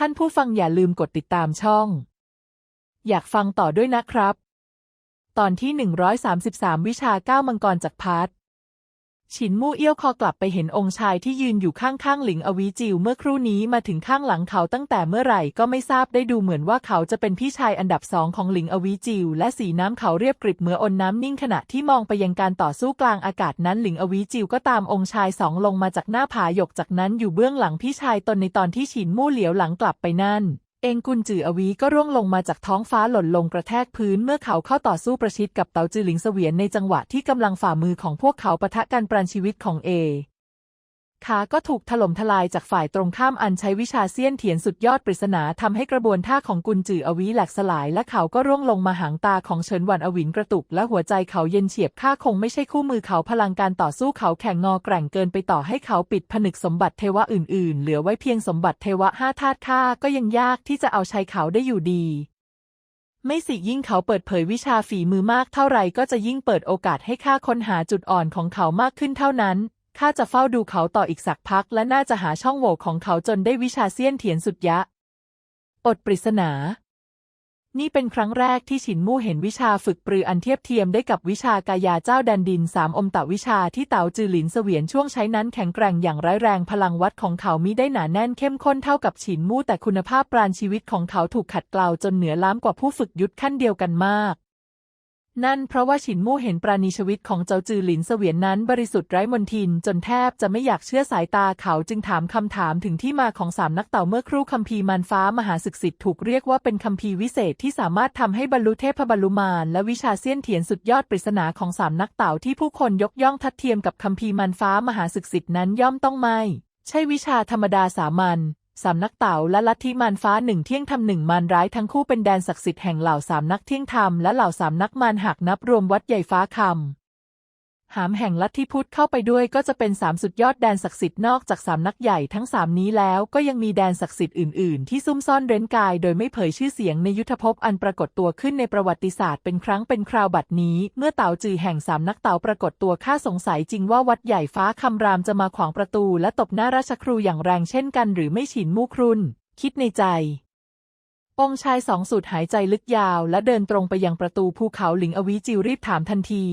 ท่านผู้ฟังอย่าลืมกดติดตามช่อง อยากฟังต่อด้วยนะครับ ตอนที่ 133 วิชาเก้ามังกรจักรพรรดิ ฉินมู่เอี้ยวคอกลับไปเห็นองค์ชายที่ยืนอยู่ข้างๆหลิงอวีจิวเมื่อครู่นี้มาถึงข้างหลังเขาตั้งแต่เมื่อไหร่ก็ไม่ทราบได้ดูเหมือนว่าเขาจะเป็นพี่ชายอันดับสองของหลิงอวีจิวและสีน้ำเขาเรียบกริบเหมืออนน้ำนิ่งขณะที่มองไปยังการต่อสู้กลางอากาศนั้นหลิงอวีจิวก็ตามองค์ชายสองลงมาจากหน้าผาหยกจากนั้นอยู่เบื้องหลังพี่ชายตนในตอนที่ฉินมู่เหลียวหลังกลับไปนั่น เองกุนจืออวีก็ร่วงลงมาจากท้องฟ้าหล่นลงกระแทกพื้นเมื่อเขาเข้าต่อสู้ประชิดกับเตาจือหลิงเสวียนในจังหวะที่กำลังฝ่ามือของพวกเขาปะทะกันปรานชีวิตของเอ ขาก็ถูกถล่มทลายจากฝ่ายตรงข้ามอันใช้วิชาเซียนเถียนสุดยอดปริศนาทำให้กระบวนท่าของกุนจืออวีแหลกสลาย และเขาก็ร่วงลงมาหางตาของเฉินหวันอวินกระตุก และหัวใจเขาเย็นเฉียบข้าคงไม่ใช่คู่มือเขาพลังการต่อสู้เขาแข็งงอแกร่งเกินไปต่อให้เขาปิดผนึกสมบัติเทวะอื่นๆ เหลือไว้เพียงสมบัติเทวะห้าธาตุข้าก็ยังยากที่จะเอาชัยเขาได้อยู่ดีไม่สิยิ่งเขาเปิดเผยวิชาฝีมือมากเท่าไรก็จะยิ่งเปิดโอกาสให้ข้าค้นหาจุดอ่อนของเขามากขึ้นเท่านั้น ข้าจะเฝ้าดูเขาต่ออีกสักพัก และน่าจะหาช่องโหว่ของเขาจนได้วิชาเซียนเถียนสุดยะ อดปริศนา นี่เป็นครั้งแรกที่ฉินมู่เห็นวิชาฝึกปรืออันเทียบเทียมได้กับวิชากายาเจ้าแดนดินสามอมตะวิชาที่เต๋าจือหลินเสวียนช่วงใช้นั้นแข็งแกร่งอย่างร้ายแรงพลังวัดของเขามิได้หนาแน่นเข้มข้นเท่ากับฉินมู่แต่คุณภาพปราณชีวิตของเขาถูกขัดเกลาจนเหนือล้ำกว่าผู้ฝึกยุทธขั้นเดียวกันมาก นั่นเพราะว่าฉินมู่เห็นปราณีชีวิตของเจ้าจือหลินเสวียนนั้นบริสุทธิ์ไร้มนทิน จนแทบจะไม่อยากเชื่อสายตาเขาจึงถามคำถามถึงที่มาของสามนักเต่าเมื่อครู่คัมภีร์มารฟ้ามหาศึกษิทธิ์ถูกเรียกว่าเป็นคัมภีร์วิเศษที่สามารถทำให้บรรลุเทพบรรลุมารและวิชาเซียนเถียนสุดยอดปริศนาของสามนักเต่าที่ผู้คนยกย่องทัดเทียมกับคัมภีร์มารฟ้ามหาศึกษิทธิ์นั้นย่อมต้องไม่ใช่วิชาธรรมดาสามัญ สามนักเต่าและลัทธิมารฟ้าหนึ่งเที่ยงธรรมหนึ่งมารร้ายทั้งคู่เป็นแดนศักดิ์สิทธิ์แห่งเหล่าสามนักเที่ยงธรรมและเหล่าสามนักมารหักนับรวมวัดใหญ่ฟ้าคำ หามแห่งลัทธิพุทธเข้าไปด้วยก็จะเป็นสามสุดยอดแดนศักดิ์สิทธิ์นอกจากสามนักใหญ่ทั้งสามนี้แล้วก็ยังมีแดนศักดิ์สิทธิ์อื่น ๆ ที่ซุ่มซ่อนเร้นกาย โดยไม่เผยชื่อเสียงในยุทธภพอันปรากฏตัวขึ้นในประวัติศาสตร์เป็นครั้งเป็นคราวบัดนี้ เมื่อเต่าจือแห่งสามนักเต่าปรากฏตัวข้าสงสัยจริงว่าวัดใหญ่ฟ้าคำรามจะมาขวางประตู และตบหน้าราชครูอย่างแรงเช่นกันหรือไม่ฉินมู่ครุนคิดในใจองชายสองสูดหายใจลึกยาวและเดินตรงไปยังประตูภูเขาหลิงอวีจิวรีบถามทันที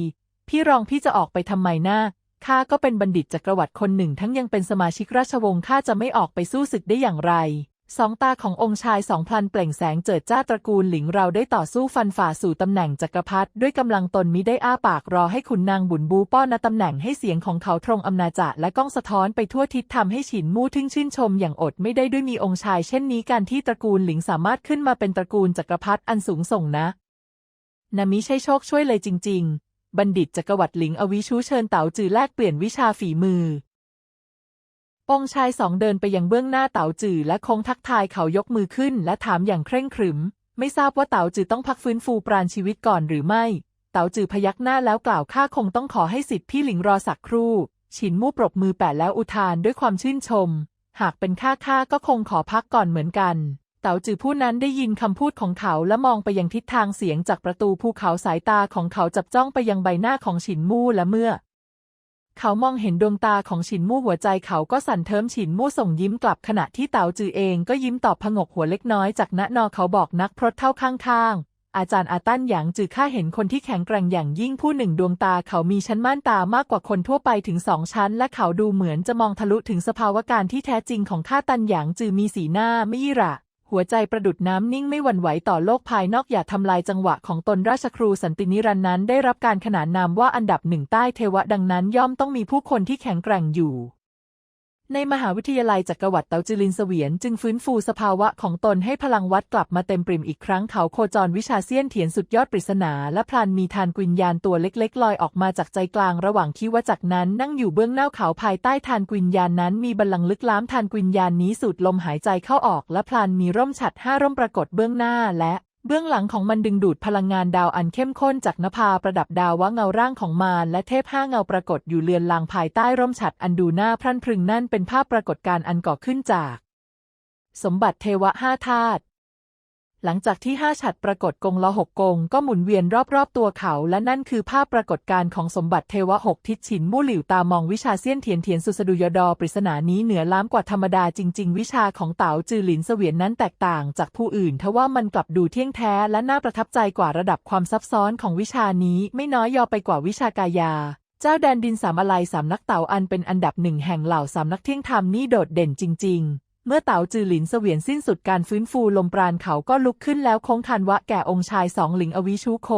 พี่รองพี่จะออกไปทำไมหน้าข้าก็เป็นบัณฑิตจักรวรรดิคนหนึ่ง ทั้งยังเป็นสมาชิกราชวงศ์ข้าจะไม่ออกไปสู้ศึกได้อย่างไร สองตาขององค์ชายสองพลันเปล่งแสงเจิดจ้าตระกูลหลิงเราได้ต่อสู้ฟันฝ่าสู่ตำแหน่งจักรพรรดิด้วยกำลังตนมิได้อ้าปากรอให้ขุนนางบุญบูป้อนตำแหน่งให้เสียงของเขาตรงอำนาจาและก้องสะท้อนไปทั่วทิศทำให้ฉินมู่ทึ่งชื่นชมอย่างอดไม่ได้ด้วยมีองค์ชายเช่นนี้การที่ตระกูลหลิงสามารถขึ้นมาเป็นตระกูลจักรพรรดิอันสูงส่งนะนามิใช่โชคช่วยเลยจริง ๆ บัณฑิตจักรวรรดิหลิงอวิชูเชิญเต๋าจือแลกเปลี่ยนวิชาฝีมือองชายสองเดินไปยังเบื้องหน้าเต๋าจือและคงทักทายเขายกมือขึ้นและถามอย่างเคร่งขรึม ไม่ทราบว่าเต๋าจือต้องพักฟื้นฟูปราณชีวิตก่อนหรือไม่ เต๋าจือพยักหน้าแล้วกล่าวข้าคงต้องขอให้สิทธิ์พี่หลิงรอสักครู่ ฉินมู่ปรบมือแปะแล้วอุทานด้วยความชื่นชม หากเป็นข้าข้าก็คงขอพักก่อนเหมือนกัน เต๋าจือผู้นั้นได้ยินคำพูดของเขาและมองไปยังทิศทางเสียงจากประตูภูเขาสายตาของเขาจับจ้องไปยังใบหน้าของฉินมู่และเมื่อ เขามองเห็นดวงตาของฉินมู่หัวใจเขาก็สั่นเทิมฉินมู่ส่งยิ้มกลับขณะที่เต๋าจือเองก็ยิ้มตอบผงกหัวเล็กน้อยจากณนอเขาบอกนักพรตเท่าข้างๆอาจารย์อาตั้นหยางจือข้าเห็นคนที่แข็งแกร่งอย่างยิ่งผู้หนึ่งดวงตาเขามีชั้นม่านตามากกว่าคนทั่วไปถึงสองชั้น และเขาดูเหมือนจะมองทะลุถึงสภาวะการที่แท้จริงของข้าตันหยางจือมีสีหน้าไม่ยี่ระ หัวใจประดุดน้ำนิ่งไม่หวั่นไหวต่อโลกภายนอกอย่าทำลายจังหวะของตนราชครูสันตินิรันนั้นได้รับการขนานนามว่าอันดับหนึ่งใต้เทวะดังนั้นย่อมต้องมีผู้คนที่แข็งแกร่งอยู่ ในมหาวิทยาลัยจักรวรรดิเตาจือลินเสวียนจึงฟื้นฟูสภาวะของตนให้พลังวัดกลับมาเต็มปริ่มอีกครั้งเขาโคจรวิชาเซียนเถียนสุดยอดปริศนา และพลันมีทานกุญญาณตัวเล็กๆ ลอยออกมาจากใจกลางระหว่างคิวจักนั้นนั่งอยู่เบื้องหน้าเขาภายใต้ทานกุญญาณนั้นมีบัลลังก์ลึกล้ำทานกุญญาณนี้สูดลมหายใจเข้าออก และพลันมีร่มฉัดห้าร่มปรากฏเบื้องหน้าและ เบื้องหลังของมันดึงดูดพลังงานดาวอันเข้มข้นจากนภาประดับดาวว่าเงาร่างของมารและเทพห้าเงาปรากฏอยู่เลือนลางภายใต้ร่มฉัดอันดูน่าพรั่นพรึงนั่นเป็นภาพปรากฏการณ์อันก่อขึ้นจาก สมบัติเทวะห้าธาตุ หลังจากที่ห้าฉัดปรากฏกงละหกกง ก็หมุนเวียนรอบๆตัวเขา และนั่นคือภาพปรากฏการของสมบัติเทวะหกทิศฉินมู่หลิวตามองวิชาเซียนเทียนเทียนสุสดุยดอปริศนานี้เหนือล้ำกว่าธรรมดาจริง ๆ วิชาของเต๋าจือหลินเสวียนนั้นแตกต่างจากผู้อื่นทว่ามันกลับดูเที่ยงแท้และน่าประทับใจกว่าระดับความซับซ้อนของวิชานี้ ไม่น้อยยอไปกว่าวิชากายาเจ้าแดนดินสามอะไรสามนักเต๋าอันเป็นอันดับหนึ่งแห่งเหล่าสามนักเที่ยงธรรมนี่โดดเด่นจริง ๆ เมื่อเต๋าจือหลินเสวียนสิ้นสุดการฟื้นฟูลมปราณเขาก็ลุกขึ้นแล้วโค้งทันวะแก่องค์ชายสองหลิงอวิชูโค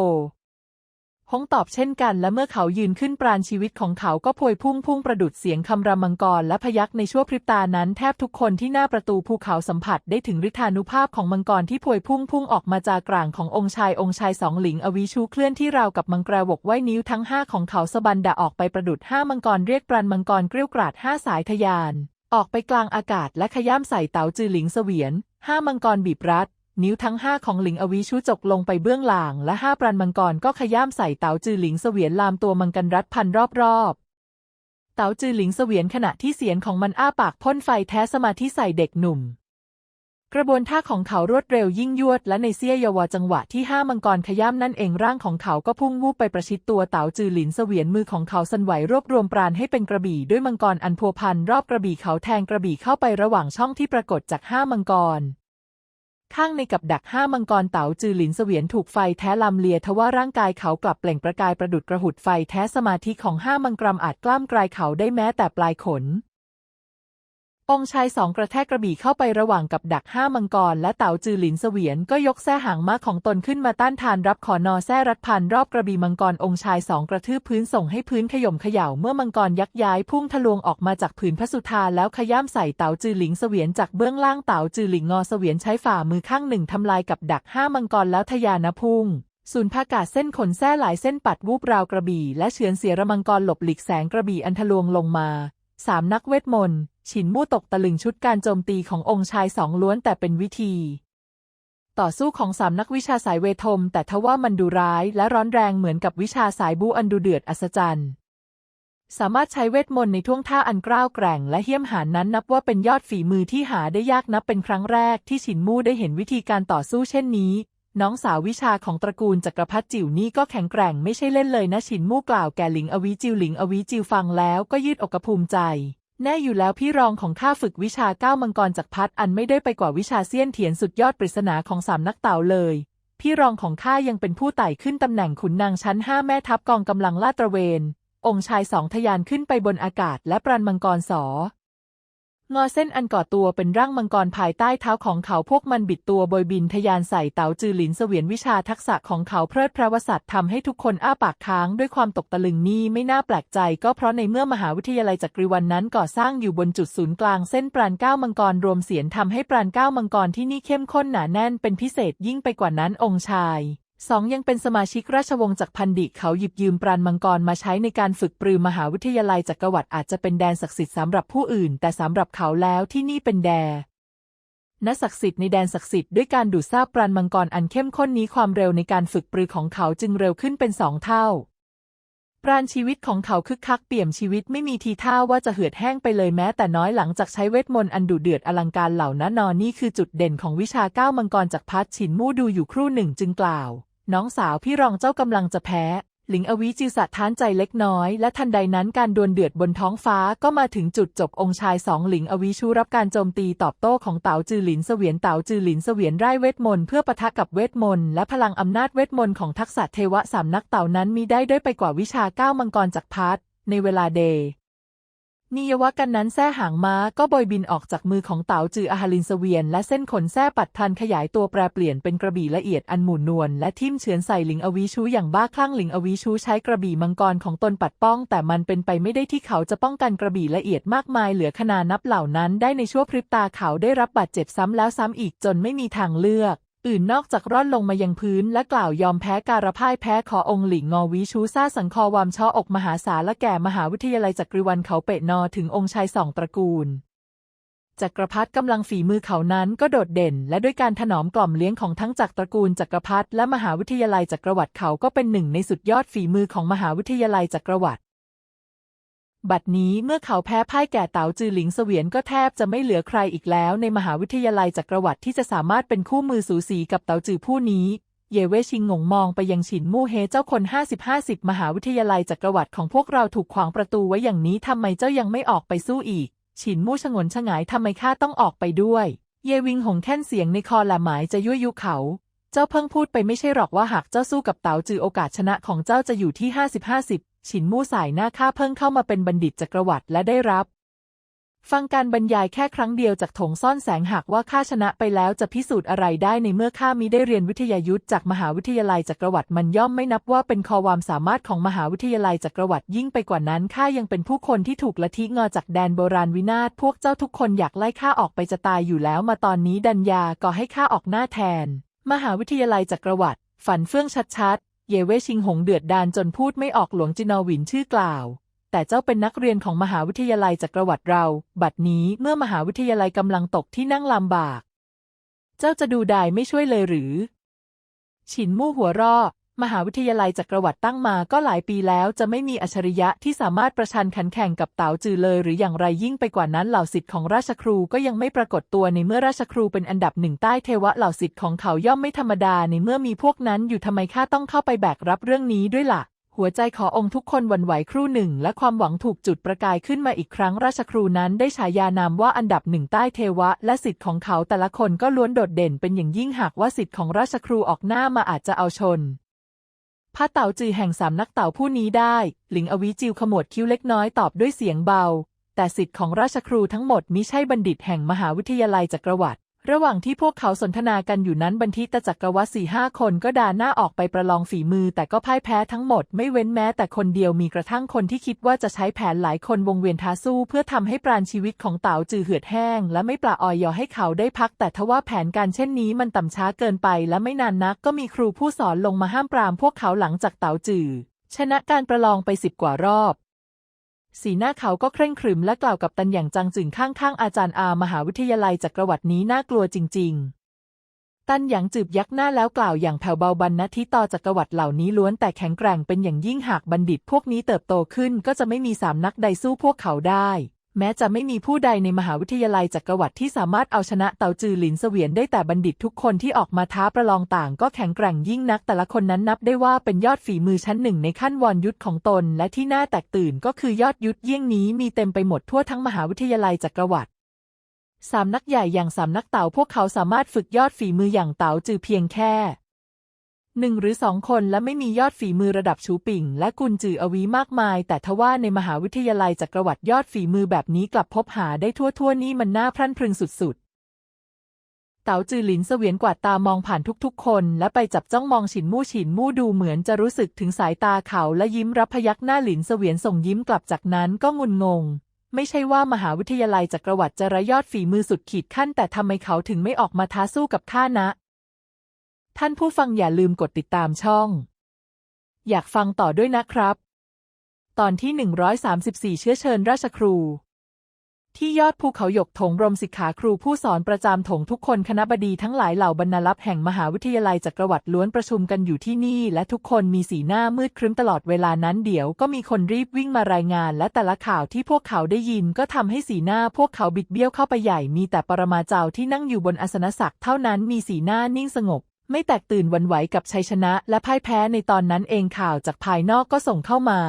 ฮงตอบเช่นกันและเมื่อเขายืนขึ้นปราณชีวิตของเขาก็พวยพุ่งพุ่งประดุดเสียงคำรำมังกรและพยักในชั่วพริบตานั้นแทบทุกคนที่หน้าประตูภูเขาสัมผัสได้ถึงฤทธานุภาพของมังกรที่พวยพุ่งพุ่งออกมาจากกลางขององค์ชายองค์ชายสองหลิงอวิชูเคลื่อนที่ราวกับมังกรวกไว้นิ้วทั้งห้าของเขาสะบันดาออกไปประดุดห้ามังกรเรียกปราณมังกรเกลี้ยวกราดห้าสายทะยาน ออกไปกลางอากาศและขย้ำใส่เต๋าจือหลิงเสวียน ห้ามังกรบีบรัด นิ้วทั้งห้าของหลิงอวีชูจกลงไปเบื้องหล่างและห้าปรันมังกรก็ขย้ำใส่เต๋าจือหลิงเสวียนลามตัวมังกรรัดพันรอบๆ เต๋าจือหลิงเสวียนขณะที่เสียงของมันอ้าปากพ่นไฟแท้สมาธิใส่เด็กหนุ่ม กระบวนท่าของเขารวดเร็วยิ่งยวด และในเสี้ยยวจังหวะที่ห้ามังกรขย้ำนั่นเองร่างของเขาก็พุ่งวูบไปประชิดตัวเต๋าจือหลินเสวียนมือของเขาสั่นไหวรวบรวมปราณให้เป็นกระบี่ด้วยมังกรอันพัวพันรอบกระบี่เขาแทงกระบี่เข้าไประหว่างช่องที่ปรากฏจากห้ามังกรข้างในกับดักห้ามังกรเต๋าจือหลินเสวียนถูกไฟแท้ลำเลียทว่าร่างกายเขากลับเปล่งประกายประดุดกระหุดไฟแท้สมาธิของห้ามังกรอาจกล้ามกลายเขาได้แม้แต่ปลายขน องชายสองกระแทกกระบี่เข้าไประหว่างกับดักห้ามังกรและเต๋าจือหลินเสวียนก็ยกแส้หางม้าของตนขึ้นมาต้านทานรับขอนอแส้รัดพันรอบกระบี่มังกรองชายสองกระทืบพื้นส่งให้พื้นขย่มเขย่าเมื่อมังกรยักย้ายพุ่งทะลวงออกมาจากผืนพระสุธาแล้วขย้ำใส่เต๋าจือหลิงเสวียนจากเบื้องล่างเต๋าจือหลิงงอเสวียนใช้ฝ่ามือข้างหนึ่งทำลายกับดักห้ามังกรแล้วทะยานพุ่งสูนพากาศเส้นขนแส้หลายเส้นปัดวูบราวกระบี่และเฉือนเสียระมังกรหลบหลีกแสงกระบี่อันทะลวงลงมาสามนักเวทมนต์ ฉินมู่ตกตะลึงชุดการโจมตีขององค์ชายสองล้วนแต่เป็นวิธี ต่อสู้ของสามนักวิชาสายเวทม แต่ทว่ามันดูร้ายและร้อนแรงเหมือนกับวิชาสายบูอันดูเดือดอัศจรรย์สามารถใช้เวทมนต์ในท่วงท่าอันกล้าวแกร่งและเหี้ยมหาญนั้นนับว่าเป็นยอดฝีมือที่หาได้ยากนับเป็นครั้งแรกที่ฉินมู่ได้เห็นวิธีการต่อสู้เช่นนี้ น้องสาววิชาของตระกูลจักรพรรดิจิ๋วนี่ก็แข็งแกร่งไม่ใช่เล่นเลยนะฉินมู่กล่าวแก่หลิงอวิจิวหลิงอวิจิวฟังแล้วก็ยืดอกกระภูมิใจ แน่อยู่แล้วพี่รองของข้าฝึกวิชาเก้ามังกรจากพัดอันไม่ได้ไปกว่าวิชาเซียนเถียนสุดยอดปริศนาของสามนักเต่าเลย พี่รองของข้ายังเป็นผู้ไต่ขึ้นตำแหน่งขุนนางชั้นห้าแม่ทัพกองกำลังลาดตระเวน องค์ชายสองทะยานขึ้นไปบนอากาศและปรันมังกรสอ งอเส้นอันก่อตัวเป็นร่างมังกรภายใต้เท้าของเขาพวกมันบิดตัวโบยบินทะยานใส่เต๋าจือหลินเสวียนวิชาทักษะของเขาเพลิดเพลิวสัตว์ทำให้ทุกคนอ้าปากค้างด้วยความตกตะลึงนี่ไม่น่าแปลกใจ ก็เพราะในเมื่อมหาวิทยาลัยจักรีวันนั้นก่อสร้างอยู่บนจุดศูนย์กลางเส้นปราณเก้ามังกรรวมเสียนทำให้ปราณเก้ามังกรที่นี่เข้มข้นหนาแน่นเป็นพิเศษยิ่งไปกว่านั้นองค์ชาย สองยังเป็นสมาชิกราชวงศ์จักรพันดิเขาหยิบยืมปราณมังกรมาใช้ในการฝึกปรือมหาวิทยาลัยจักรวรรดิอาจจะเป็นแดนศักดิ์สิทธิ์สำหรับผู้อื่น แต่สำหรับเขาแล้วที่นี่เป็นแดนศักดิ์สิทธิ์ในแดนศักดิ์สิทธิ์ด้วยการดูดซาบปราณมังกรอันเข้มข้นนี้ความเร็วในการฝึกปรือของเขาจึงเร็วขึ้นเป็นสองเท่า ปราณชีวิตของเขาคึกคักเปี่ยมชีวิตไม่มีทีท่าว่าจะเหือดแห้งไปเลยแม้แต่น้อยหลังจากใช้เวทมนต์อันดุเดือดอลังการเหล่านั้นนอนนี่คือจุดเด่นของวิชาก้าวมังกรจากพัดฉินมู่ดูอยู่ครู่หนึ่งจึงกล่าว น้องสาวพี่รองเจ้ากำลังจะแพ้ หลิงอวิจิวสะท้านใจเล็กน้อย และทันใดนั้นการดวลเดือดบนท้องฟ้าก็มาถึงจุดจบองค์ชายสองหลิงอวิชูรับการโจมตีตอบโต้ของเต๋าจือหลินเสวียนเต๋าจือหลินเสวียนไร้เวทมนต์เพื่อปะทะกับเวทมนต์และพลังอำนาจเวทมนต์ของทักษะเทวะสามนักเต่านั้นมีได้ด้วยไปกว่าวิชาก้าวมังกรจากพัดในเวลาเดย์ นิยวะกันนั้นแส้หางม้าก็โบยบินออกจากมือของเต๋าจืออาหารินสเวียน และเส้นขนแส้ปัดพลันขยายตัวแปรเปลี่ยนเป็นกระบี่ละเอียดอันหมุนนวลและทิ่มเฉือนใส่หลิงอวิชูอย่างบ้าคลั่งหลิงอวิชูใช้กระบี่มังกรของตนปัดป้อง แต่มันเป็นไปไม่ได้ที่เขาจะป้องกันกระบี่ละเอียดมากมายเหลือขนานับเหล่านั้น ได้ในชั่วพริบตาเขาได้รับบาดเจ็บซ้ำแล้วซ้ำอีกจนไม่มีทางเลือก อื่นนอกจากร่อนลงมายังพื้นและกล่าวยอมแพ้การพ่ายแพ้ขอองค์หลิงงอวิชูซ่าสังคอวามช่ออกมหาศาลและแก่มหาวิทยาลัยจักริวันเขาเปะนอถึงองค์ชายสองตระกูลจักรพรรดิกำลังฝีมือเขานั้นก็โดดเด่น และด้วยการถนอมกล่อมเลี้ยงของทั้งจักรตระกูลจักรพรรดิและมหาวิทยาลัยจักรวรรดิเขาก็เป็นหนึ่งในสุดยอดฝีมือของมหาวิทยาลัยจักรวรรดิ บัดนี้เมื่อเขาแพ้พ่ายแก่เต๋าจือหลิงเสวียนก็แทบจะไม่เหลือใครอีกแล้ว ในมหาวิทยาลัยจักรวรรดิที่จะสามารถเป็นคู่มือสูสีกับเต๋าจือผู้นี้ เยเวชิงงงมองไปยังฉินมู่เฮเจ้าคน 50-50 มหาวิทยาลัยจักรวรรดิของพวกเราถูกขวางประตูไว้อย่างนี้ทำไมเจ้ายังไม่ออกไปสู้อีก ฉินมู่ชงนชงายทำไมข้าต้องออกไปด้วย เยวิงหงแค่นเสียงในคอหลมหมายจะยั่วยุเขา เจ้าเพิ่งพูดไปไม่ใช่หรอกว่าหากเจ้าสู้กับเต๋าจือโอกาสชนะของเจ้าจะอยู่ที่ 50-50 ฉินมู่สายหน้าข้าเพิ่งเข้ามาเป็นบัณฑิตจักรวรรดิและได้รับ ฟังการบรรยายแค่ครั้งเดียวจากถงซ่อนแสงหากว่าข้าชนะไปแล้วจะพิสูจน์อะไรได้ในเมื่อข้ามิได้เรียนวิทยายุทธจากมหาวิทยาลัยจักรวรรดิมันย่อมไม่นับว่าเป็นคอความสามารถของมหาวิทยาลัยจักรวรรดิยิ่งไปกว่านั้นข้ายังเป็นผู้คนที่ถูกละทิ้งอจากแดนโบราณวินาศพวกเจ้าทุกคนอยากไล่ข้าออกไปจะตายอยู่แล้วมาตอนนี้ดัญญาก็ให้ข้าออกหน้าแทน มหาวิทยาลัยจักรวรรดิฝันเฟื่องชัดๆ เยเวชิงหงเดือดดานจนพูดไม่ออกหลวงจินอวินชื่อกล่าว แต่เจ้าเป็นนักเรียนของมหาวิทยาลัยจักรวรรดิเรา บัดนี้เมื่อมหาวิทยาลัยกำลังตกที่นั่งลำบาก เจ้าจะดูดายไม่ช่วยเลยหรือ ฉินมู่หัวร่อ มหาวิทยาลัยจักรวรรดิตั้งมาก็หลายปีแล้วจะไม่มีอัจฉริยะที่สามารถประชันขันแข่งกับเต๋าจือเลยหรืออย่างไรยิ่งไปกว่านั้นเหล่าสิทธิ์ของราชครูก็ยังไม่ปรากฏตัวในเมื่อราชครูเป็นอันดับหนึ่งใต้เทวะเหล่าสิทธิ์ของเขาย่อมไม่ธรรมดาในเมื่อมีพวกนั้นอยู่ทำไมข้าต้องเข้าไปแบกรับเรื่องนี้ด้วยล่ะหัวใจขอองค์ทุกคนวั่นไหวครู่หนึ่ง และความหวังถูกจุดประกายขึ้นมาอีกครั้งราชครูนั้นได้ฉายานามว่าอันดับหนึ่งใต้เทวะ และสิทธิ์ของเขาแต่ละคนก็ล้วนโดดเด่นเป็นอย่างยิ่งหากว่าสิทธิ์ของราชครูออกหน้ามาอาจจะเอาชน พระเต่าจือแห่งสามนักเต่าผู้นี้ได้ หลิงอวิจิวขมวดคิ้วเล็กน้อยตอบด้วยเสียงเบา แต่สิทธิ์ของราชครูทั้งหมดมิใช่บัณฑิตแห่งมหาวิทยาลัยจักรวรรดิ ระหว่างที่พวกเขาสนทนากันอยู่นั้นบันทิตจักรวรสี่ห้าคนก็ด่าหน้าออกไปประลองฝีมือ แต่ก็พ่ายแพ้ทั้งหมดไม่เว้นแม้แต่คนเดียวมีกระทั่งคนที่คิดว่าจะใช้แผนหลายคนวงเวียนท้าสู้เพื่อทำให้ปราณชีวิตของเต๋าจือเหือดแห้ง และไม่ปลาออยยอให้เขาได้พัก แต่ทว่าแผนการเช่นนี้มันต่ำช้าเกินไป และไม่นานนักก็มีครูผู้สอนลงมาห้ามปรามพวกเขาหลังจากเต๋าจือชนะการประลองไปสิบกว่ารอบ สีหน้าเขาก็เคร่งขรึมและกล่าวกับตันอย่างจังจึงข้างๆอาจารย์อามหาวิทยาลัยจักรวรรดินี้น่ากลัวจริง ๆ ตันหยางจืบยักหน้าแล้วกล่าวอย่างแผ่วเบาบรรณทิต่อจักรวรรดิเหล่านี้ล้วนแต่แข็งแกร่งเป็นอย่างยิ่งหากบัณฑิตพวกนี้เติบโตขึ้นก็จะไม่มีสามนักใดสู้พวกเขาได้ แม้จะไม่มีผู้ใดในมหาวิทยาลัยจักรวรรดิที่สามารถเอาชนะเต่าจือหลินเสวียนได้แต่บัณฑิตทุกคนที่ออกมาท้าประลองต่างก็แข็งแกร่งยิ่งนัก แต่ละคนนั้นนับได้ว่าเป็นยอดฝีมือชั้นหนึ่งในขั้นวอนยุทธของตน และที่น่าแตกตื่นก็คือยอดยุทธเยี่ยงนี้มีเต็มไปหมดทั่วทั้งมหาวิทยาลัยจักรวรรดิสามนักใหญ่อย่างสามนักเต่าพวกเขาสามารถฝึกยอดฝีมืออย่างเต๋าจือเพียงแค่ หนึ่งหรือสองคนและไม่มียอดฝีมือระดับชูปิ่ง และกุนจืออวีมากมาย แต่ทว่าในมหาวิทยาลัยจักรวรรดิยอดฝีมือแบบนี้กลับพบหาได้ทั่วๆนี่มันน่าพรั่นพรึงสุดๆ เต๋าจือหลินเสวียนกวาดตามองผ่านทุกๆ คน และไปจับจ้องมองฉินมู่ฉินมู่ดูเหมือนจะรู้สึกถึงสายตาเขาและยิ้มรับพยักหน้าหลินเสวียนส่งยิ้มกลับจากนั้นก็งุนงง ไม่ใช่ว่ามหาวิทยาลัยจักรวรรดิจะระยอดฝีมือสุดขีดขั้นแต่ทำไมเขาถึงไม่ออกมาท้าสู้กับข้านะ ท่านผู้ฟังอย่าลืมกดติดตามช่อง อยากฟังต่อด้วยนะครับ ตอนที่ 134 เชื้อเชิญราชครู ที่ยอดภูเขาหยกถงรมศิกขาครูผู้สอนประจำถงทุกคนคณะบดีทั้งหลายเหล่าบรรณารักษ์แห่งมหาวิทยาลัยจักรวรรดิล้วนประชุมกันอยู่ที่นี่ และทุกคนมีสีหน้ามืดครึ้มตลอดเวลานั้นเดี๋ยวก็มีคนรีบวิ่งมารายงาน และแต่ละข่าวที่พวกเขาได้ยินก็ทำให้สีหน้าพวกเขาบิดเบี้ยวเข้าไปใหญ่มีแต่ปรมาจารย์ที่นั่งอยู่บนอาสนศักดิ์เท่านั้นมีสีหน้านิ่งสงบ ไม่แตกตื่นวันไหวกับชัยชนะและพ่ายแพ้ในตอนนั้นเองข่าวจากภายนอกก็ส่งเข้ามา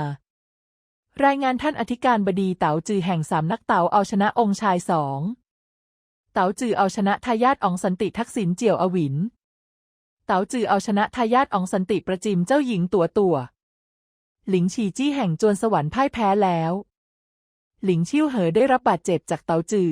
รายงานท่านอธิการบดีเต๋าจือแห่งสามนักเต๋าเอาชนะองค์ชายสองเต๋าจือเอาชนะทายาทองสันติทักษิณเจียวอวินเต๋าจือเอาชนะทายาทองสันติประจิมเจ้าหญิงตัวตัว หลิงฉีจี้แห่งจวนสวรรค์พ่ายแพ้แล้ว หลิงชิ่วเหอได้รับบาดเจ็บจากเต๋าจือ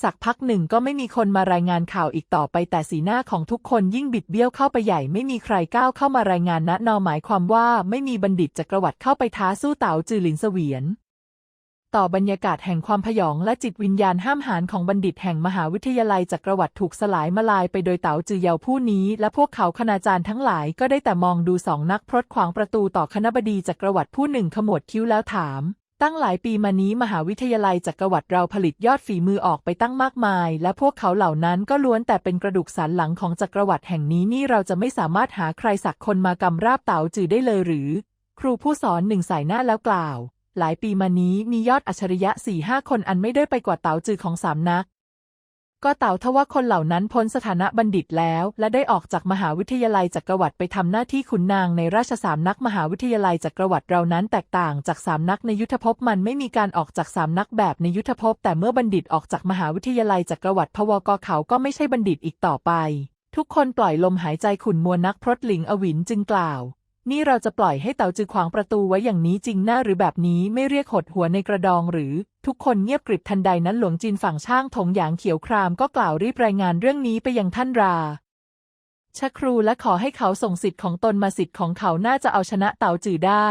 สักพักหนึ่งก็ไม่มีคนมารายงานข่าวอีกต่อไปแต่สีหน้าของทุกคนยิ่งบิดเบี้ยวเข้าไปใหญ่ไม่มีใครก้าวเข้ามารายงานนะนอหมายความว่าไม่มีบัณฑิตจักรวรรดิเข้าไปท้าสู้เต๋าจือหลินเสวียน ต่อบรรยากาศแห่งความพยองและจิตวิญญาณห้ามหาญของบัณฑิตแห่งมหาวิทยาลัยจักรวรรดิถูกสลายมาลายไปโดยเต๋าจือเยาผู้นี้ และพวกเขาคณาจารย์ทั้งหลายก็ได้แต่มองดูสองนักพรตขวางประตูต่อคณบดีจักรวรรดิผู้หนึ่งขมวดคิ้วแล้วถาม ตั้งหลายปีมานี้มหาวิทยาลัยจักรวรรดิเราผลิตยอดฝีมือออกไปตั้งมากมาย และพวกเขาเหล่านั้นก็ล้วนแต่เป็นกระดูกสันหลังของจักรวรรดิแห่งนี้นี่เราจะไม่สามารถหาใครสักคนมากำราบเต๋าจือได้เลยหรือ ครูผู้สอนหนึ่งสายหน้าแล้วกล่าว หลายปีมานี้มียอดอัจฉริยะสี่ห้าคนอันไม่ได้ไปกว่าเต๋าจือของสามนัก ก็เต่าทว่าคนเหล่านั้นพ้นสถานะบัณฑิตแล้ว และได้ออกจากมหาวิทยาลัยจักรวรรดิไปทำหน้าที่ขุนนางในราชสามนักมหาวิทยาลัยจักรวรรดิเรานั้นแตกต่างจากสามนักในยุทธภพมันไม่มีการออกจากสามนักแบบในยุทธภพแต่เมื่อบัณฑิตออกจากมหาวิทยาลัยจักรวรรดิพวกเขาก็ไม่ใช่บัณฑิตอีกต่อไป ทุกคนปล่อยลมหายใจขุนมัวนักพรตหลิงอวินจึงกล่าว นี่เราจะปล่อยให้เต่าจือขวางประตูไว้อย่างนี้จริงหน้าหรือแบบนี้ไม่เรียกหดหัวในกระดองหรือ ทุกคนเงียบกริบทันใดนั้นหลวงจีนฝั่งช่างถงหยางเขียวครามก็กล่าวรีบรายงานเรื่องนี้ไปยังท่านราชครูและขอให้เขาส่งสิทธิ์ของตนมาสิทธิ์ของเขาน่าจะเอาชนะเต่าจือได้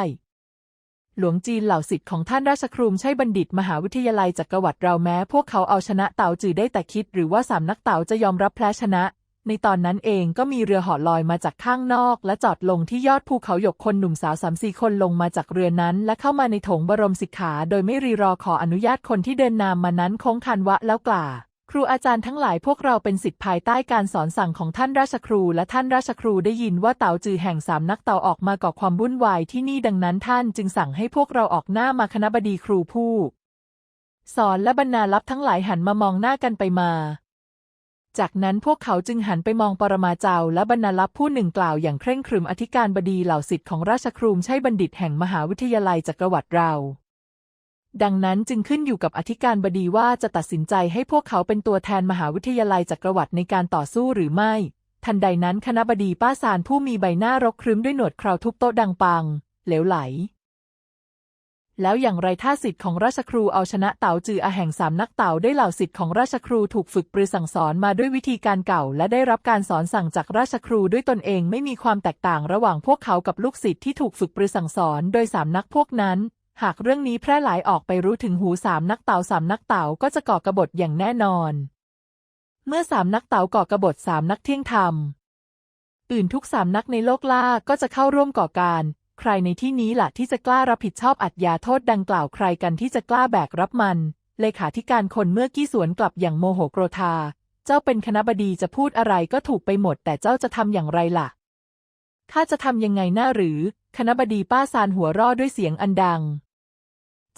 หลวงจีนเหล่าสิทธิ์ของท่านราชครูมใช่บัณฑิตมหาวิทยาลัยจักรวรรดิเราแม้ พวกเขาเอาชนะเต่าจือได้แต่คิด หรือว่าสามนักเต่าจะยอมรับแพ้ชนะ ในตอนนั้นเองก็มีเรือหอลอยมาจากข้างนอก และจอดลงที่ยอดภูเขาหยกคนหนุ่มสาวสามสี่คนลงมาจากเรือนั้น และเข้ามาในโถงบรมสิกขาโดยไม่รีรอขออนุญาตคนที่เดินนามมานั้นคงคันวะแล้วกล่าวครูอาจารย์ทั้งหลายพวกเราเป็นสิทธิภายใต้การสอนสั่งของท่านราชครู และท่านราชครูได้ยินว่าเต่าจือแห่งสามนักเต่าออกมาก่อความวุ่นวายที่นี่ดังนั้นท่านจึงสั่งให้พวกเราออกหน้ามาคณะบดีครูผู้สอนและบรรณาลับทั้งหลายหันมามองหน้ากันไปมา จากนั้นพวกเขาจึงหันไปมองปรมาเจ้าและบรรณลับผู้หนึ่งกล่าวอย่างเคร่งครึมอธิการบดีเหล่าสิทธิ์ของราชครูมใช่บัณฑิตแห่งมหาวิทยาลัยจักรวรรดิเรา ดังนั้นจึงขึ้นอยู่กับอธิการบดีว่าจะตัดสินใจให้พวกเขาเป็นตัวแทนมหาวิทยาลัยจักรวรรดิในการต่อสู้หรือไม่ ทันใดนั้นคณะบดีป้าซานผู้มีใบหน้ารกครึ้มด้วยหนวดเคราวทุบโต๊ะดังปัง เหลวไหล แล้วอย่างไรถ้าสิทธิ์ของราชครูเอาชนะเต่าจืออาแห่งสามนักเต่าได้เหล่าสิทธิ์ของราชครูถูกฝึกปรือสั่งสอนมาด้วยวิธีการเก่า และได้รับการสอนสั่งจากราชครูด้วยตนเองไม่มีความแตกต่างระหว่างพวกเขากับลูกศิษย์ที่ถูกฝึกปรือสั่งสอนโดยสามนักพวกนั้น หากเรื่องนี้แพร่หลายออกไปรู้ถึงหูสามนักเต่าสามนักเต่าก็จะก่อกระบฏอย่างแน่นอน เมื่อสามนักเต่าก่อกระบฏสามนักเที่ยงธรรมอื่นทุกสามนักในโลกล่าก็จะเข้าร่วมก่อการ ใครในที่นี้ล่ะที่จะกล้ารับผิดชอบอัตยาโทษดังกล่าวใครกันที่จะกล้าแบกรับมัน เลขาธิการคนเมื่อกี้สวนกลับอย่างโมโหโกรธา เจ้าเป็นคณะบดีจะพูดอะไรก็ถูกไปหมด แต่เจ้าจะทำอย่างไรล่ะ ข้าจะทำยังไงหน้าหรือ คณะบดีป้าซานหัวร่อด้วยเสียงอันดัง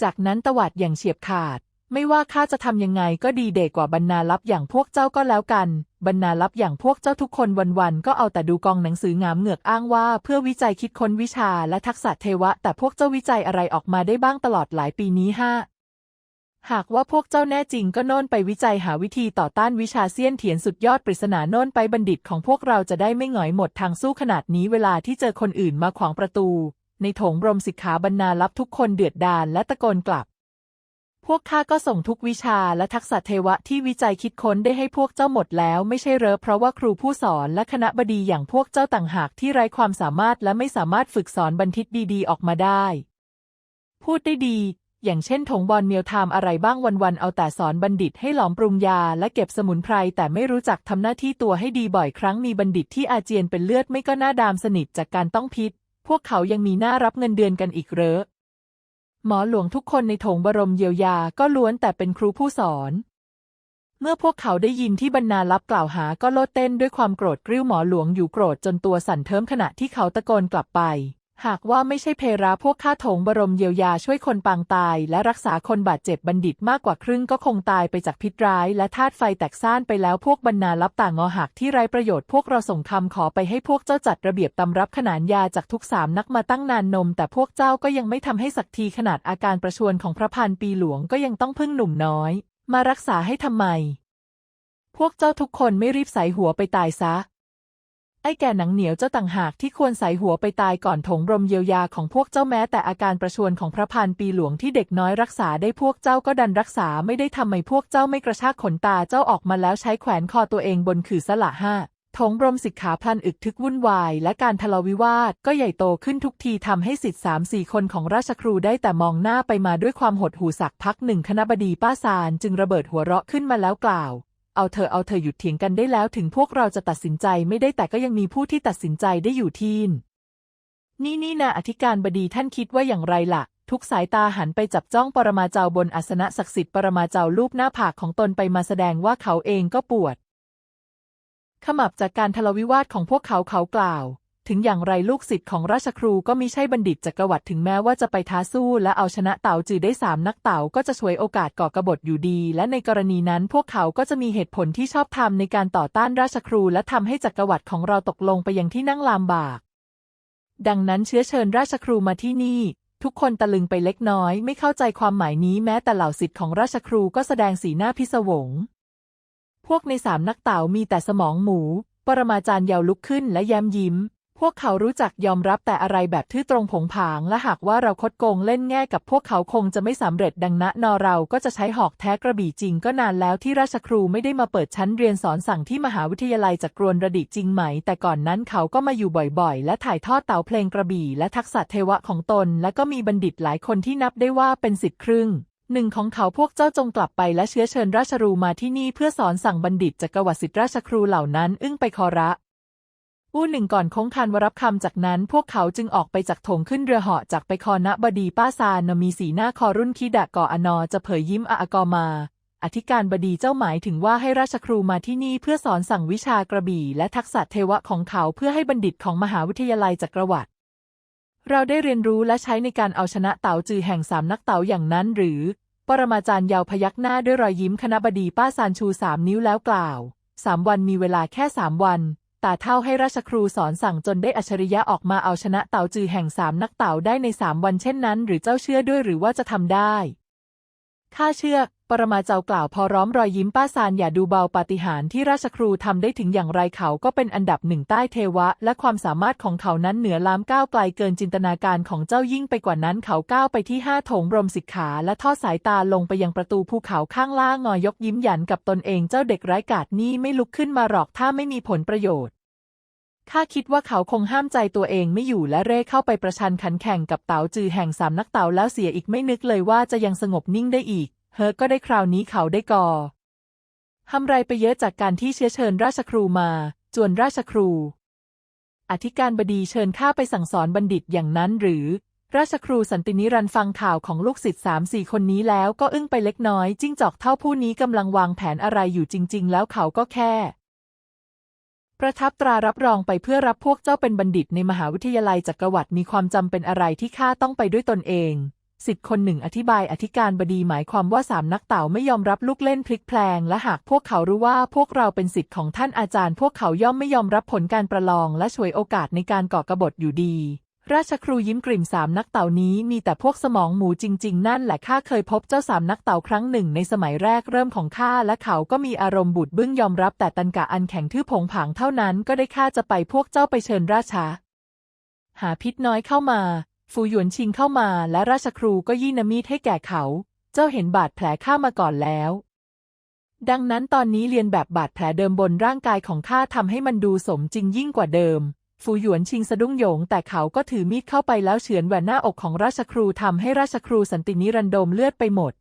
จากนั้นตวัดอย่างเฉียบขาด ไม่ว่าข้าจะทำยังไงก็ดีเด็กกว่าบรรณาลับอย่างพวกเจ้าก็แล้วกัน บรรณาลับอย่างพวกเจ้าทุกคนวันๆก็เอาแต่ดูกองหนังสืองามเหงือกอ้างว่าเพื่อวิจัยคิดค้นวิชาและทักษะเทวะ แต่พวกเจ้าวิจัยอะไรออกมาได้บ้างตลอดหลายปีนี้ห้าหากว่าพวกเจ้าแน่จริงก็โน่นไปวิจัยหาวิธีต่อต้านวิชาเซียนเถียนสุดยอดปริศนาโน่นไปบัณฑิตของพวกเราจะได้ไม่หงอยหมดทางสู้ขนาดนี้เวลาที่เจอคนอื่นมาขวางประตู ในโถงบรมสิกขาบรรณาลับทุกคนเดือดดาลและตะโกนกลับ พวกข้าก็ส่งทุกวิชาและทักษะเทวะที่วิจัยคิดค้นได้ให้พวกเจ้าหมดแล้วไม่ใช่เรอเพราะว่าครูผู้สอนและคณะบดีอย่างพวกเจ้าต่างหากที่ไร้ความสามารถและไม่สามารถฝึกสอนบันทิตดีๆ ออกมาได้ พูดได้ดี อย่างเช่นถงบอลเมียวไทม์อะไรบ้างวันๆเอาแต่สอนบัณฑิตให้หลอมปรุงยาและเก็บสมุนไพรแต่ไม่รู้จักทำหน้าที่ตัวให้ดีบ่อยครั้งมีบัณฑิตที่อาเจียนเป็นเลือดไม่ก็หน้าดามสนิทจากการต้องพิษ พวกเขายังมีหน้ารับเงินเดือนกันอีกเรอ หมอหลวงทุกคนในโถงบรมเยียวยาก็ล้วนแต่เป็นครูผู้สอน เมื่อพวกเขาได้ยินที่บรรณาลับกล่าวหาก็โลดเต้นด้วยความโกรธกริ้วหมอหลวงอยู่โกรธจนตัวสั่นเทิมขณะที่เขาตะโกนกลับไป หากว่าไม่ใช่เพราพวกข้าถงบรมเยียวยาช่วยคนปางตาย และรักษาคนบาดเจ็บบัณฑิตมากกว่าครึ่งก็คงตายไปจากพิษร้าย และธาตุไฟแตกซ่านไปแล้วพวกบรรณาลับต่างงอหักที่ไร้ประโยชน์พวกเราส่งคำขอไปให้พวกเจ้าจัดระเบียบตำรับขนานยาจากทุกสามนักมาตั้งนานนม แต่พวกเจ้าก็ยังไม่ทำให้สักทีขนาดอาการประชวรของพระพันปีหลวงก็ยังต้องพึ่งหนุ่มน้อย มารักษาให้ทำไม พวกเจ้าทุกคนไม่รีบใส่หัวไปตายซะ ไอ้แก่หนังเหนียวเจ้าต่างหากที่ควรใส่หัวไปตายก่อนถงรมเยียวยาของพวกเจ้าแม้แต่อาการประชวรของพระพันปีหลวงที่เด็กน้อยรักษาได้พวกเจ้าก็ดันรักษาไม่ได้ทำไมพวกเจ้าไม่กระชากขนตาเจ้าออกมาแล้วใช้แขวนคอตัวเองบนขื่อสละห้าถงรมสิกขาพลันอึกทึกวุ่นวาย และการทะเลาวิวาทก็ใหญ่โตขึ้นทุกทีทำให้สิทธิ์สามสี่คนของราชครูได้แต่มองหน้าไปมาด้วยความหดหู่สักพักหนึ่งคณะบดีป้าซานจึงระเบิดหัวเราะขึ้นมาแล้วกล่าว เอาเธอเอาเธอหยุดเถียงกันได้แล้วถึงพวกเราจะตัดสินใจไม่ได้แต่ก็ยังมีผู้ที่ตัดสินใจได้อยู่ที่นนี่นี่นะอธิการบดีท่านคิดว่าอย่างไรล่ะ ทุกสายตาหันไปจับจ้องปรมาเจ้าบนอาสนะศักดิ์สิทธิ์ปรมาเจ้ารูปหน้าผากของตนไปมาแสดงว่าเขาเองก็ปวด ขมับจากการทะเลาวิวาทของพวกเขาเขากล่าว ถึงอย่างไรลูกศิษย์ของราชครูก็มิใช่บัณฑิตจักรวรรดิถึงแม้ว่าจะไปท้าสู้และเอาชนะเต่าจือได้สามนักเต่าก็จะช่วยโอกาสก่อกบฏอยู่ดี และในกรณีนั้นพวกเขาก็จะมีเหตุผลที่ชอบธรรมในการต่อต้านราชครูและทำให้จักรวรรดิของเราตกลงไปยังที่นั่งลามบาก ดังนั้นเชื้อเชิญราชครูมาที่นี่ ทุกคนตะลึงไปเล็กน้อย ไม่เข้าใจความหมายนี้แม้แต่เหล่าศิษย์ของราชครูก็แสดงสีหน้าพิศวง พวกในสามนักเต่ามีแต่สมองหมู ปรมาจารย์เยาวลุกขึ้นและแย้มยิ้ม วกเขารู้จักยอมรับแต่อะไรแบบทื่อตรงผงผาง และหากว่าเราคดโกงเล่นแง่กับพวกเขาคงจะไม่สำเร็จดังนั้นนอเราก็จะใช้หอกแท้กระบี่จริงก็นานแล้วที่ราชครูไม่ได้มาเปิดชั้นเรียนสอนสั่งที่มหาวิทยาลัยจากกรวนระดิจริงไหม แต่ก่อนนั้นเขาก็มาอยู่บ่อยๆ และถ่ายทอดเต่าเพลงกระบี่ และทักษะเทวะของตน และก็มีบัณฑิตหลายคนที่นับได้ว่าเป็นสิทธิ์ครึ่งหนึ่งของเขาพวกเจ้าจงกลับไปและเชื้อเชิญราชรูมาที่นี่เพื่อสอนสั่งบัณฑิตจักรวรรดิสิทธิราชครูเหล่านั้น อึ้งไปคอระ อู้หนึ่งก่อนคงคานวรับคำจากนั้นพวกเขาจึงออกไปจากโถงขึ้นเรือเหาะจากไปคอณบดีป้าซานมีสีหน้าคอรุ่นคิดะก่ออนอจะเผยยิ้มอะอกอมา อธิการบดีเจ้าหมายถึงว่าให้ราชครูมาที่นี่เพื่อสอนสั่งวิชากระบี่และทักษะเทวะของเขาเพื่อให้บัณฑิตของมหาวิทยาลัยจักรวรรดิเราได้เรียนรู้และใช้ในการเอาชนะเต๋าจือแห่งสามนักเต๋าอย่างนั้นหรือ ปรมาจารย์ยาวพยักหน้าด้วยรอยยิ้มคณะบดีป้าซานชูสามนิ้วแล้วกล่าวสามวันมีเวลาแค่สามวัน ตาเท่าให้ราชครูสอนสั่งจนได้อัจฉริยะออกมาเอาชนะเต่าจือแห่งสามนักเต่าได้ในสามวันเช่นนั้น หรือเจ้าเชื่อด้วยหรือว่าจะทำได้ข้าเชื่อ รมาเจ้ากล่าวพอร้อมรอยยิ้มป้าซานอย่าดูเบาปาฏิหาริย์ที่ราชครูทำได้ถึงอย่างไรเขาก็เป็นอันดับหนึ่งใต้เทวะ และความสามารถของเขานั้นเหนือล้ำก้าวไกลเกินจินตนาการของเจ้ายิ่งไปกว่านั้นเขาก้าวไปที่ห้าโถงบรมสิกขาและทอดสายตาลงไปยังประตูภูเขาข้างล่างงอยกยิ้มหยันกับตนเองเจ้าเด็กไร้กาจนี่ไม่ลุกขึ้นมาหรอกถ้าไม่มีผลประโยชน์ข้าคิดว่าเขาคงห้ามใจตัวเองไม่อยู่และเร่เข้าไปประชันขันแข่งกับเต๋าจือแห่งสามนักเต๋าแล้วเสียอีกไม่นึกเลยว่าจะยังสงบนิ่งได้อีก เฮ้อก็ได้คราวนี้เขาได้ก่อทำไรไปเยอะจากการที่เชื้อเชิญราชครูมา จวนราชครู อธิการบดีเชิญข้าไปสั่งสอนบัณฑิตอย่างนั้นหรือ ราชครูสันตินิรันต์ฟังข่าวของลูกศิษย์สามสี่คนนี้แล้วก็อึ้งไปเล็กน้อย จิ้งจอกเท่าผู้นี้กำลังวางแผนอะไรอยู่จริง ๆ แล้วเขาก็แค่ ประทับตรารับรองไปเพื่อรับพวกเจ้าเป็นบัณฑิตในมหาวิทยาลัยจักรวรรดิมีความจำเป็นอะไรที่ข้าต้องไปด้วยตนเอง สิทธิ์คนหนึ่งอธิบายอธิการบดีหมายความว่าสามนักเต่าไม่ยอมรับลูกเล่นพลิกแพลง และหากพวกเขารู้ว่าพวกเราเป็นสิทธิ์ของท่านอาจารย์ พวกเขาย่อมไม่ยอมรับผลการประลอง และฉวยโอกาสในการก่อกบฏอยู่ดี ราชครูยิ้มกริ่มสามนักเต่านี้มีแต่พวกสมองหมูจริง ๆ นั่นแหละข้าเคยพบเจ้าสามนักเต่าครั้งหนึ่งในสมัยแรกเริ่มของข้าและเขาก็มีอารมณ์บูดบึ้งยอมรับแต่ตันกะอันแข็งทื่อผงผางเท่านั้นก็ได้ข้าจะไปพวกเจ้าไปเชิญราชาหาพิษน้อยเข้ามา ฟูหยวนชิงเข้ามาและราชครูก็ยื่นมีดให้แก่เขา เจ้าเห็นบาดแผลข้ามาก่อนแล้ว ดังนั้นตอนนี้เรียนแบบบาดแผลเดิมบนร่างกายของข้าทำให้มันดูสมจริงยิ่งกว่าเดิมฟูหยวนชิงสะดุ้งโยงแต่เขาก็ถือมีดเข้าไปแล้วเฉือนแหวนหน้าอกของราชครูทำให้ราชครูสันตินิรันดมเลือดไปหมด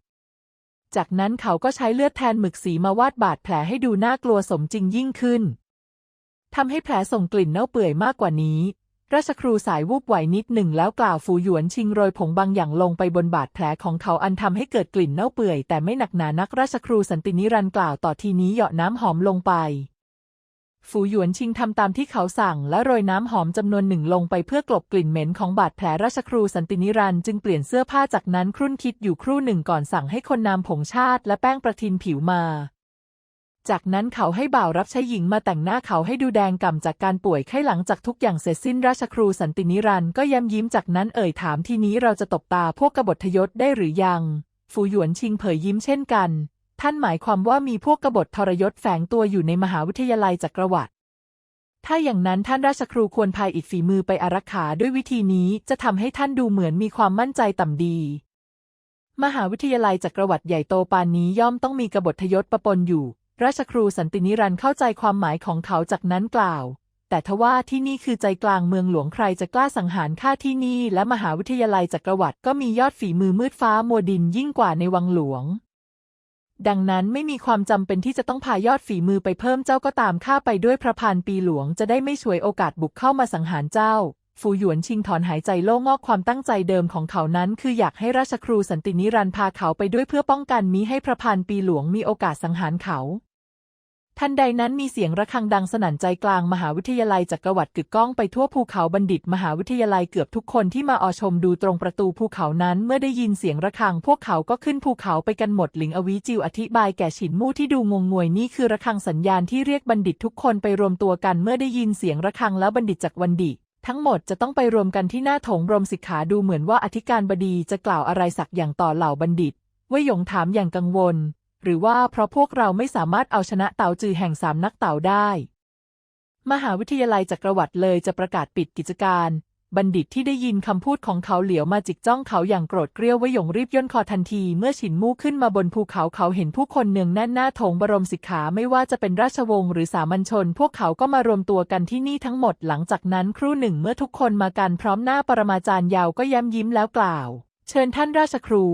จากนั้นเขาก็ใช้เลือดแทนหมึกสีมาวาดบาดแผลให้ดูน่ากลัวสมจริงยิ่งขึ้นทำให้แผลส่งกลิ่นเน่าเปื่อยมากกว่านี้ ราชครูสายวูบไหวนิดหนึ่งแล้วกล่าวฟูหยวนชิงโรยผงบางอย่างลงไปบนบาดแผลของเขาอันทำให้เกิดกลิ่นเน่าเปื่อยแต่ไม่หนักหนานักราชครูสันตินิรันกล่าวต่อทีนี้เหยาะน้ำหอมลงไปฟูหยวนชิงทำตามที่เขาสั่งและโรยน้ำหอมจำนวนหนึ่งลงไปเพื่อกลบกลิ่นเหม็นของบาดแผลราชครูสันตินิรันจึงเปลี่ยนเสื้อผ้าจากนั้นครุ่นคิดอยู่ครู่หนึ่งก่อนสั่งให้คนนำผงชาติและแป้งประทินผิวมา จากนั้นเขาให้บ่าวรับใช้หญิงมาแต่งหน้าเขาให้ดูแดงก่ำจากการป่วยไข้หลังจากทุกอย่างเสร็จสิ้นราชครูสันตินิรันต์ก็ย้ำยิ้มจากนั้นเอ่ยถามทีนี้เราจะตบตาพวกกบฏทยศได้หรือยังฟูหยวนชิงเผยยิ้มเช่นกัน ท่านหมายความว่ามีพวกกบฏทรยศแฝงตัวอยู่ในมหาวิทยาลัยจักรวรรดิถ้าอย่างนั้นท่านราชครูควรพายอิฐฝีมือไปอารักขาด้วยวิธีนี้จะทำให้ท่านดูเหมือนมีความมั่นใจต่ำดีมหาวิทยาลัยจักรวรรดิใหญ่โตปานนี้ย่อมต้องมีกบฏทยศประปนอยู่ ราชครูสันตินิรันด์เข้าใจความหมายของเขาจากนั้นกล่าว แต่ทว่าที่นี่คือใจกลางเมืองหลวงใครจะกล้าสังหารข้าที่นี่ และมหาวิทยาลัยจักรวรรดิก็มียอดฝีมือมืดฟ้ามัวดินยิ่งกว่าในวังหลวง ดังนั้นไม่มีความจำเป็นที่จะต้องพายอดฝีมือไปเพิ่มเจ้าก็ตามข้าไปด้วยพระพานปีหลวงจะได้ไม่ช่วยโอกาสบุกเข้ามาสังหารเจ้าฟูหยวนชิงถอนหายใจโล่งอกความตั้งใจเดิมของเขานั้น คืออยากให้ราชครูสันตินิรันต์พาเขาไปด้วยเพื่อป้องกันมิให้พระพานปีหลวงมีโอกาสสังหารเขา ทันใดนั้นมีเสียงระฆังดังสนั่นใจกลางมหาวิทยาลัยจักรวรรดิกึกก้องไปทั่วภูเขาบัณฑิต มหาวิทยาลัยเกือบทุกคนที่มาออชมดูตรงประตูภูเขานั้นเมื่อได้ยินเสียงระฆัง พวกเขาก็ขึ้นภูเขาไปกันหมดหลิงอวิจิวอธิบายแก่ฉินมู่ที่ดูงงงวยนี่คือระฆังสัญญาณที่เรียกบัณฑิตทุกคนไปรวมตัวกันเมื่อได้ยินเสียงระฆังแล้วบัณฑิตจากวันดิทั้งหมดจะต้องไปรวมกันที่หน้าโถงรมสิกขาดูเหมือนว่าอธิการบดีจะกล่าวอะไรสักอย่างต่อเหล่าบัณฑิตเว่ยหยงถามอย่างกังวล หรือว่าเพราะพวกเราไม่สามารถเอาชนะเต่าจือแห่งสามนักเต่าได้ มหาวิทยาลัยจักรวรรดิเลยจะประกาศปิดกิจการ บัณฑิตที่ได้ยินคำพูดของเขาเหลียวมาจิกจ้องเขาอย่างโกรธเกรี้ยวเว่ยหยงรีบย่นคอทันที เมื่อฉินมู่ขึ้นมาบนภูเขาเขาเห็นผู้คนเนืองแน่นหน้าโถงบรมสิกขาไม่ว่าจะเป็นราชวงศ์หรือสามัญชน พวกเขาก็มารวมตัวกันที่นี่ทั้งหมดหลังจากนั้นครู่หนึ่งเมื่อทุกคนมากันพร้อมหน้าปรมาจารย์ยาวก็ย้มยิ้มแล้วกล่าว เชิญท่านราชครู